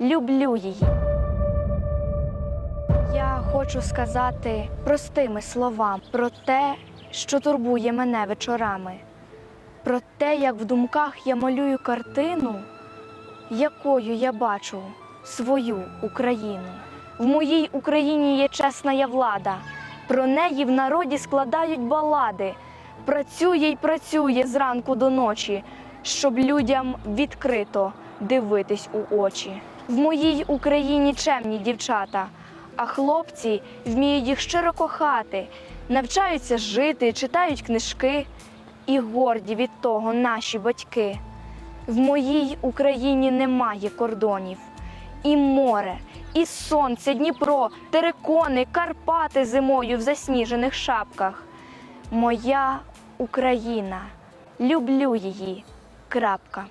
люблю її. Я хочу сказати простими словами про те, що турбує мене вечорами, про те, як в думках я малюю картину, якою я бачу свою Україну. В моїй Україні є чесна я влада. Про неї в народі складають балади. Працює й працює зранку до ночі, щоб людям відкрито дивитись у очі. В моїй Україні чемні дівчата, а хлопці вміють їх щиро кохати, навчаються жити, читають книжки, і горді від того наші батьки. В моїй Україні немає кордонів. І море, і сонце, Дніпро, терикони, Карпати зимою в засніжених шапках. Моя Україна, люблю її. Крапка.